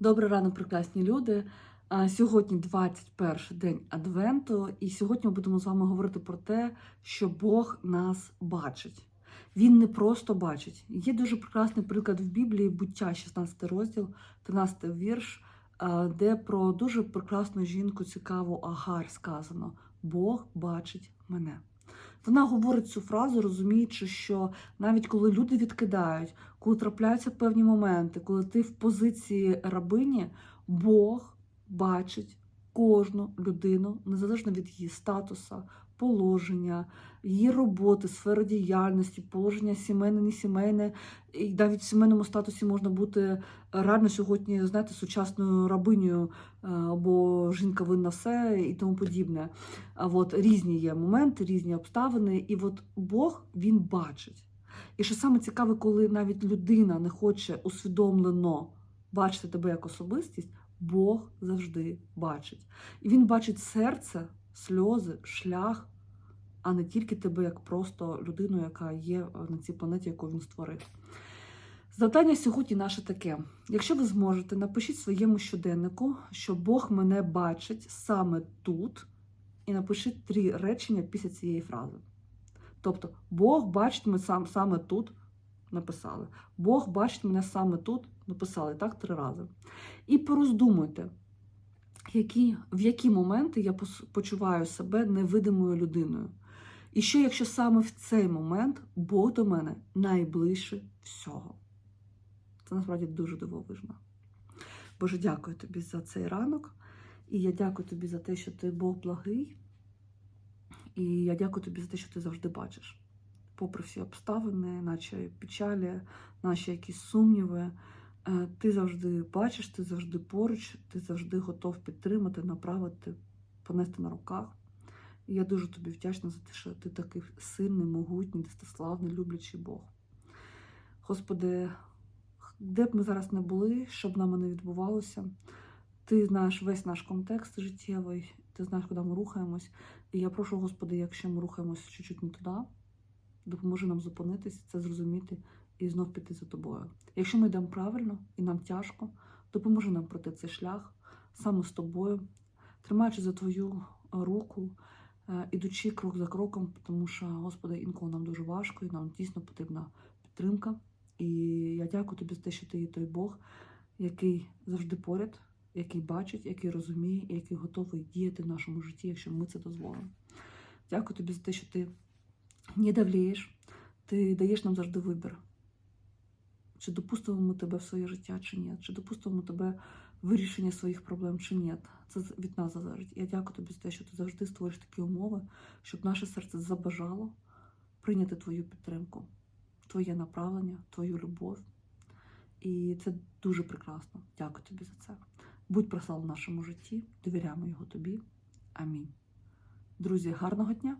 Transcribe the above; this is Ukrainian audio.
Добрий ранок, прекрасні люди. Сьогодні 21 день Адвенту, і сьогодні ми будемо з вами говорити про те, що Бог нас бачить. Він не просто бачить. Є дуже прекрасний приклад в Біблії, буття, 16 розділ, 13 вірш, де про дуже прекрасну жінку, цікаву Агарь сказано: Бог бачить мене. Вона говорить цю фразу, розуміючи, що навіть коли люди відкидають, коли трапляються певні моменти, коли ти в позиції рабині, Бог бачить кожну людину, незалежно від її статуса, положення, її роботи, сфери діяльності, положення сімейне, не сімейне. І навіть в сімейному статусі можна бути реально сьогодні, знаєте, сучасною рабинею, е, або жінка винна все і тому подібне. От різні є моменти, різні обставини, і от Бог він бачить. І що саме цікаве, коли навіть людина не хоче усвідомлено бачити тебе як особистість, Бог завжди бачить. І він бачить серце, сльози, шлях, а не тільки тебе як просто людину, яка є на цій планеті, яку він створив. Завдання сьогодні наше таке. Якщо ви зможете, напишіть своєму щоденнику, що Бог мене бачить саме тут, і напишіть три речення після цієї фрази. Тобто, Бог бачить мене сам, саме тут, написали. Бог бачить мене саме тут, написали так три рази. І пороздумуйте, які, в які моменти я почуваю себе невидимою людиною. І що, якщо саме в цей момент Бог до мене найближче всього? Це насправді дуже дивовижно. Боже, дякую тобі за цей ранок. І я дякую тобі за те, що ти Бог благий. І я дякую тобі за те, що ти завжди бачиш. Попри всі обставини, наче печалі, наші якісь сумніви, е, ти завжди бачиш, ти завжди поруч, ти завжди готов підтримати, направити, понести на руках. І я дуже тобі вдячна за те, що ти такий сильний, могутній, достославний, люблячий Бог. Господи, де б ми зараз не були, що б нам не відбувалося, ти знаєш весь наш контекст життєвий, ти знаєш, куди ми рухаємось. І я прошу, Господи, якщо ми рухаємося чуть-чуть не туди, допоможи нам зупинитись, це зрозуміти і знов піти за тобою. Якщо ми йдемо правильно і нам тяжко, допоможи нам пройти цей шлях саме з тобою, тримаючи за твою руку, е, ідучи крок за кроком, тому що, Господи, інколи нам дуже важко і нам дійсно потрібна підтримка. І я дякую тобі за те, що ти є той Бог, який завжди поряд, який бачить, який розуміє, який готовий діяти в нашому житті, якщо ми це дозволимо. Дякую тобі за те, що ти не давлієш, ти даєш нам завжди вибір. Чи допустимо тебе в своє життя, чи ні, чи допустимо тебе вирішення своїх проблем, чи ні. Це від нас залежить. Я дякую тобі за те, що ти завжди створиш такі умови, щоб наше серце забажало прийняти твою підтримку, твоє направлення, твою любов. І це дуже прекрасно. Дякую тобі за це. Будь прослав в нашому житті, довіряємо його тобі. Амінь. Друзі, гарного дня!